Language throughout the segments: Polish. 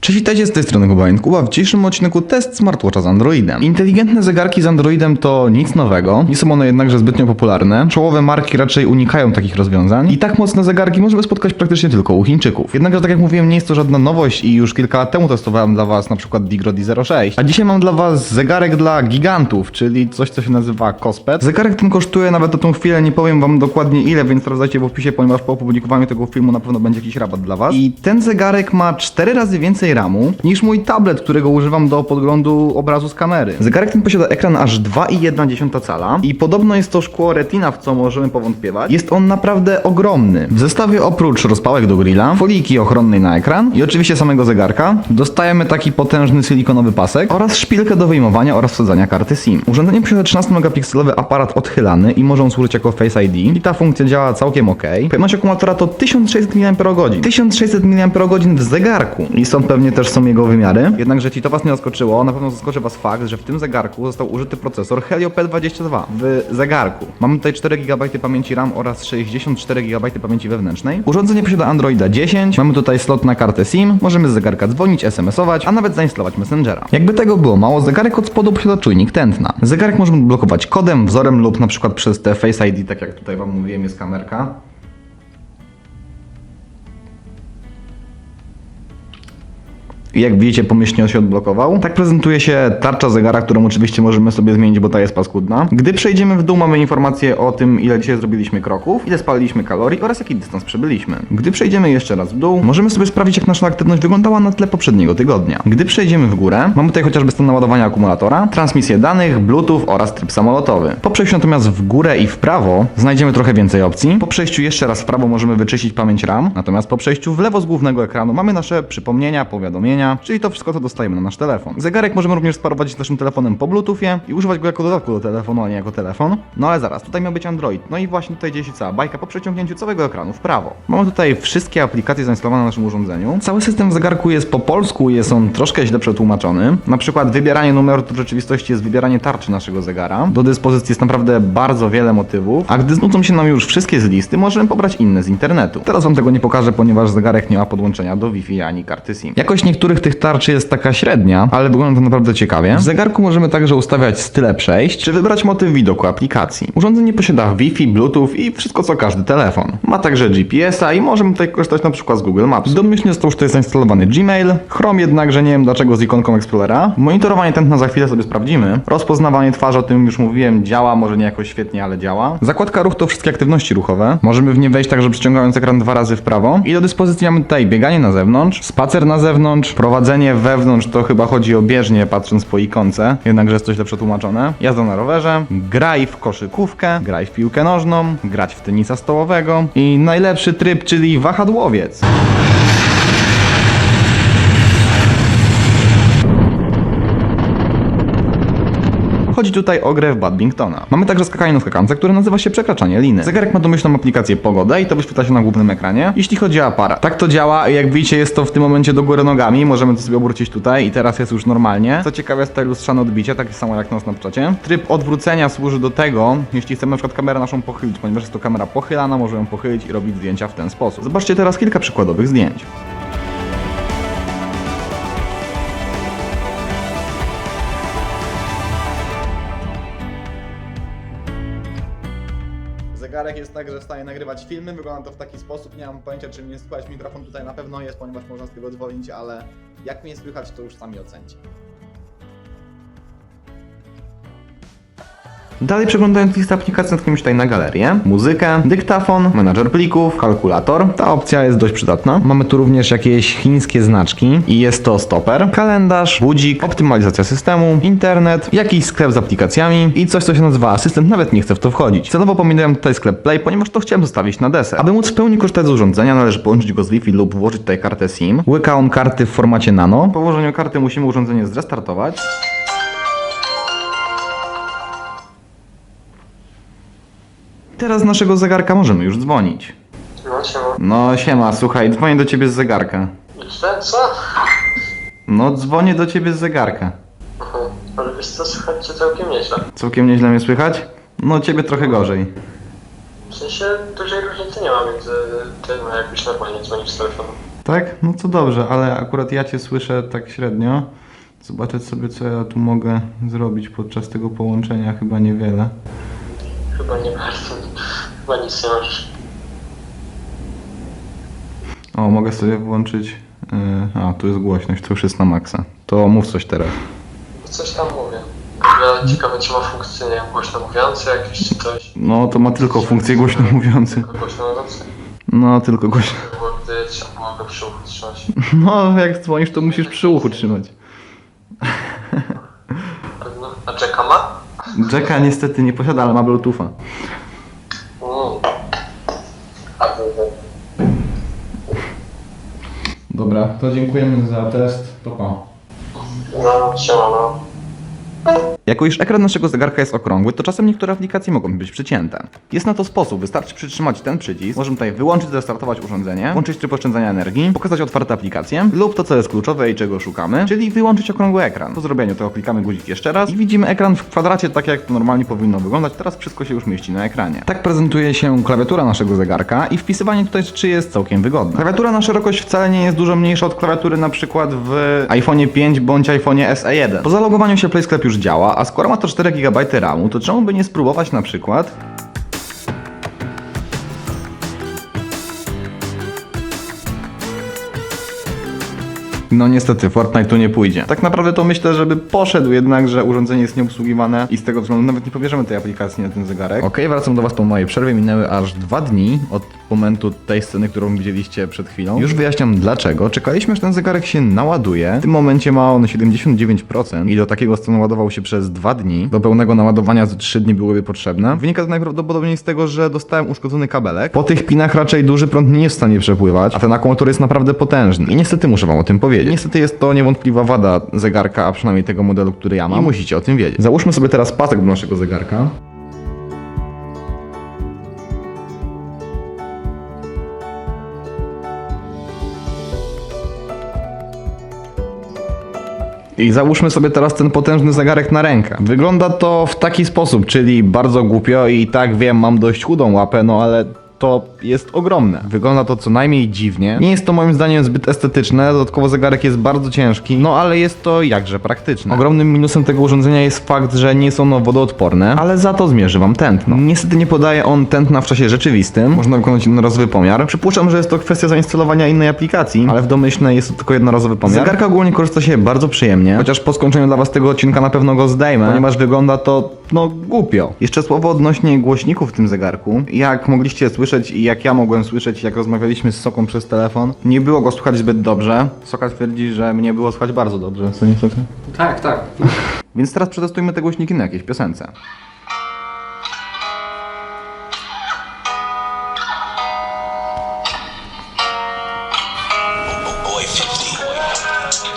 Cześć, witajcie z tej strony Kuba Kuba. W dzisiejszym odcinku test smartwatcha z Androidem. Inteligentne zegarki z Androidem to nic nowego, nie są one jednakże zbytnio popularne. Czołowe marki raczej unikają takich rozwiązań i tak mocne zegarki możemy spotkać praktycznie tylko u Chińczyków. Jednakże tak jak mówiłem, nie jest to żadna nowość i już kilka lat temu testowałem dla Was na przykład Digrody 06. A dzisiaj mam dla Was zegarek dla gigantów, czyli coś co się nazywa Cospet. Zegarek ten kosztuje nawet na tą chwilę, nie powiem Wam dokładnie ile, więc sprawdzajcie w opisie, ponieważ po opublikowaniu tego filmu na pewno będzie jakiś rabat dla Was. I ten zegarek ma 4 razy więcej RAMu niż mój tablet, którego używam do podglądu obrazu z kamery. Zegarek ten posiada ekran aż 2,1 cala i podobno jest to szkło retina, w co możemy powątpiewać. Jest on naprawdę ogromny. W zestawie oprócz rozpałek do grilla, foliki ochronnej na ekran i oczywiście samego zegarka dostajemy taki potężny silikonowy pasek oraz szpilkę do wyjmowania oraz wsadzania karty SIM. Urządzenie posiada 13-megapikselowy aparat odchylany i może on służyć jako Face ID i ta funkcja działa całkiem ok. Pojemność akumulatora to 1600 mAh. 1600 mAh w zegarku i stąd pewnie też są jego wymiary. Jednakże ci to was nie zaskoczyło, na pewno zaskoczy was fakt, że w tym zegarku został użyty procesor Helio P22 w zegarku. Mamy tutaj 4 GB pamięci RAM oraz 64 GB pamięci wewnętrznej. Urządzenie posiada Androida 10, mamy tutaj slot na kartę SIM, możemy z zegarka dzwonić, SMS-ować, a nawet zainstalować Messengera. Jakby tego było mało, zegarek od spodu posiada czujnik tętna. Zegarek możemy blokować kodem, wzorem lub na przykład przez te Face ID, tak jak tutaj wam mówiłem, jest kamerka. Jak widzicie, pomyślnie on się odblokował. Tak prezentuje się tarcza zegara, którą oczywiście możemy sobie zmienić, bo ta jest paskudna. Gdy przejdziemy w dół, mamy informację o tym, ile dzisiaj zrobiliśmy kroków, ile spaliliśmy kalorii oraz jaki dystans przebyliśmy. Gdy przejdziemy jeszcze raz w dół, możemy sobie sprawdzić, jak nasza aktywność wyglądała na tle poprzedniego tygodnia. Gdy przejdziemy w górę, mamy tutaj chociażby stan naładowania akumulatora, transmisję danych, bluetooth oraz tryb samolotowy. Po przejściu natomiast w górę i w prawo znajdziemy trochę więcej opcji. Po przejściu jeszcze raz w prawo możemy wyczyścić pamięć RAM, natomiast po przejściu w lewo z głównego ekranu mamy nasze przypomnienia, powiadomienia, czyli to wszystko, co dostajemy na nasz telefon. Zegarek możemy również sparować z naszym telefonem po Bluetoothie i używać go jako dodatku do telefonu, a nie jako telefon. No ale zaraz, tutaj miał być Android. No i właśnie tutaj dzieje się cała bajka po przeciągnięciu całego ekranu w prawo. Mamy tutaj wszystkie aplikacje zainstalowane na naszym urządzeniu. Cały system w zegarku jest po polsku, jest on troszkę źle przetłumaczony. Na przykład wybieranie numeru to w rzeczywistości jest wybieranie tarczy naszego zegara. Do dyspozycji jest naprawdę bardzo wiele motywów, a gdy znudzą się nam już wszystkie z listy, możemy pobrać inne z internetu. Teraz wam tego nie pokażę, ponieważ zegarek nie ma podłączenia do Wi-Fi ani karty SIM. Jakość niektórych tych tarczy jest taka średnia, ale wygląda to naprawdę ciekawie. W zegarku możemy także ustawiać style przejść, czy wybrać motyw widoku aplikacji. Urządzenie posiada Wi-Fi, Bluetooth i wszystko co każdy telefon. Ma także GPS-a i możemy tutaj korzystać na przykład z Google Maps. Domyślnie został już tutaj zainstalowany Gmail, Chrome jednakże nie wiem dlaczego z ikonką Explorera. Monitorowanie tętna za chwilę sobie sprawdzimy. Rozpoznawanie twarzy, o tym już mówiłem, działa, może nie jakoś świetnie, ale działa. Zakładka ruch to wszystkie aktywności ruchowe. Możemy w nie wejść także przyciągając ekran dwa razy w prawo. I do dyspozycji mamy tutaj bieganie na zewnątrz, spacer na zewnątrz, prowadzenie wewnątrz to chyba chodzi o bieżnię patrząc po ikonce, jednakże jest to źle przetłumaczone. Jazda na rowerze, graj w koszykówkę, graj w piłkę nożną, grać w tenisa stołowego i najlepszy tryb, czyli wahadłowiec. Chodzi tutaj o grę w badmintona. Mamy także skakanie na skakance, które nazywa się przekraczanie liny. Zegarek ma domyślną aplikację pogodę i to wyświetla się na głównym ekranie. Jeśli chodzi o aparat, tak to działa. Jak widzicie, jest to w tym momencie do góry nogami. Możemy to sobie obrócić tutaj i teraz jest już normalnie. Co ciekawe, jest tutaj lustrzane odbicie, takie samo jak na Snapchacie. Tryb odwrócenia służy do tego, jeśli chcemy na przykład kamerę naszą pochylić, ponieważ jest to kamera pochylana, możemy ją pochylić i robić zdjęcia w ten sposób. Zobaczcie teraz kilka przykładowych zdjęć. Zegarek jest tak, że w stanie nagrywać filmy, wygląda to w taki sposób, nie mam pojęcia czy mnie słychać, mikrofon tutaj na pewno jest, ponieważ można z tego dzwonić, ale jak mnie słychać to już sami ocencie. Dalej przeglądając listę aplikacji natkniemy się tutaj na galerię, muzykę, dyktafon, menadżer plików, kalkulator. Ta opcja jest dość przydatna. Mamy tu również jakieś chińskie znaczki i jest to stoper, kalendarz, budzik, optymalizacja systemu, internet, jakiś sklep z aplikacjami i coś co się nazywa asystent, nawet nie chcę w to wchodzić. Celowo pominąłem tutaj sklep Play, ponieważ to chciałem zostawić na deser. Aby móc w pełni korzystać z urządzenia należy połączyć go z Wi-Fi lub włożyć tutaj kartę SIM. Łyka on karty w formacie nano. Po włożeniu karty musimy urządzenie zrestartować. Teraz z naszego zegarka możemy już dzwonić. No siema. No siema, słuchaj, dzwonię do ciebie z zegarka. Co? No dzwonię do ciebie z zegarka. Aha. Ale wiesz co, słychać cię całkiem nieźle. Całkiem nieźle mnie słychać? No ciebie trochę gorzej. W sensie dużej różnicy nie ma między tym, a jakbyś normalnie dzwonił z telefonu. Tak? No to dobrze, ale akurat ja cię słyszę tak średnio. Zobaczę sobie, co ja tu mogę zrobić podczas tego połączenia. Chyba niewiele. Chyba nie bardzo. Chyba nic nie możesz. O, mogę sobie włączyć. Yy, a, tu jest głośność, to już jest na maksa. To mów coś teraz. Coś tam mówię. Ja ciekawe, czy ma funkcję, nie wiem, głośno mówiący jakieś czy coś. No, to ma tylko funkcję głośno mówiący. Tylko głośno mówiący. No, tylko głośno. Było, gdy trzeba było go przy uchu trzymać. No, jak dzwonisz, to musisz przy uchu trzymać. Pewno. A Jacka ma? Jacka niestety nie posiada, ale ma Bluetootha. Mm. A to, Dobra, to dziękujemy za test. To pa. no, siema, no. Jako iż ekran naszego zegarka jest okrągły, to czasem niektóre aplikacje mogą być przycięte. Jest na to sposób, wystarczy przytrzymać ten przycisk, możemy tutaj wyłączyć, zrestartować urządzenie, włączyć tryb oszczędzania energii, pokazać otwarte aplikacje lub to co jest kluczowe i czego szukamy, czyli wyłączyć okrągły ekran. Po zrobieniu tego klikamy guzik jeszcze raz i widzimy ekran w kwadracie tak jak to normalnie powinno wyglądać, teraz wszystko się już mieści na ekranie. Tak prezentuje się klawiatura naszego zegarka i wpisywanie tutaj rzeczy jest całkiem wygodne. Klawiatura na szerokość wcale nie jest dużo mniejsza od klawiatury na przykład w iPhone 5 bądź iPhone SE1. Po zalogowaniu się PlaySklep już działa, a skoro ma to 4 GB RAMu, to czemu by nie spróbować na przykład No niestety, Fortnite tu nie pójdzie. Tak naprawdę to myślę, żeby poszedł jednak, że urządzenie jest nieobsługiwane i z tego względu nawet nie pobierzemy tej aplikacji na ten zegarek. Okej, wracam do Was po mojej przerwie. Minęły aż dwa dni od momentu tej sceny, którą widzieliście przed chwilą. Już wyjaśniam dlaczego. Czekaliśmy, aż ten zegarek się naładuje. W tym momencie ma on 79% i do takiego stanu ładował się przez dwa dni. Do pełnego naładowania z 3 dni byłyby potrzebne. Wynika to najprawdopodobniej z tego, że dostałem uszkodzony kabelek. Po tych pinach raczej duży prąd nie jest w stanie przepływać, a ten akumulator jest naprawdę potężny. I niestety muszę Wam o tym powiedzieć. Niestety jest to niewątpliwa wada zegarka, a przynajmniej tego modelu, który ja mam. I musicie o tym wiedzieć. Załóżmy sobie teraz pasek do naszego zegarka. I załóżmy sobie teraz ten potężny zegarek na rękę. Wygląda to w taki sposób, czyli bardzo głupio i tak wiem, mam dość chudą łapę, no ale to jest ogromne. Wygląda to co najmniej dziwnie. Nie jest to moim zdaniem zbyt estetyczne, dodatkowo zegarek jest bardzo ciężki, no ale jest to jakże praktyczne. Ogromnym minusem tego urządzenia jest fakt, że nie jest ono wodoodporne, ale za to zmierzy wam tętno. Niestety nie podaje on tętna w czasie rzeczywistym, można wykonać jednorazowy pomiar. Przypuszczam, że jest to kwestia zainstalowania innej aplikacji, ale w domyślnej jest to tylko jednorazowy pomiar. Zegarka ogólnie korzysta się bardzo przyjemnie, chociaż po skończeniu dla was tego odcinka na pewno go zdejmę, ponieważ wygląda to, no, głupio. Jeszcze słowo odnośnie głośników w tym zegarku. Jak mogliście słyszeć i jak ja mogłem słyszeć, jak rozmawialiśmy z Soką przez telefon, nie było go słychać zbyt dobrze. Soka twierdzi, że mnie było słychać bardzo dobrze. Co nie Soka? Tak, tak. Więc teraz przetestujmy te głośniki na jakiejś piosence. Boy 50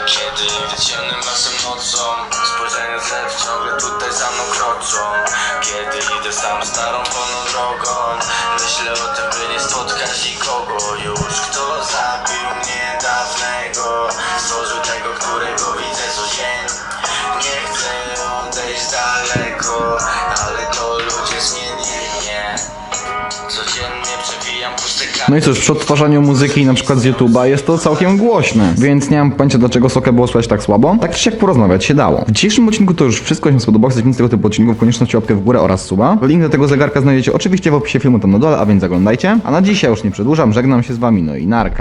Kiedy idę ciemnym lasem nocą Spojrzenia zew ciągle tutaj za mną kroczą Kiedy idę sam starą wolną drogą Myślę No i cóż, przy odtwarzaniu muzyki na przykład z YouTube'a jest to całkiem głośne, więc nie mam pojęcia dlaczego Sokę było słychać tak słabo. Tak czy siak porozmawiać się dało. W dzisiejszym odcinku to już wszystko, jeśli spodobało, chcecie więcej tego typu odcinków, koniecznie łapkę w górę oraz suba. Link do tego zegarka znajdziecie oczywiście w opisie filmu tam na dole, a więc zaglądajcie. A na dzisiaj już nie przedłużam, żegnam się z wami, no i narka.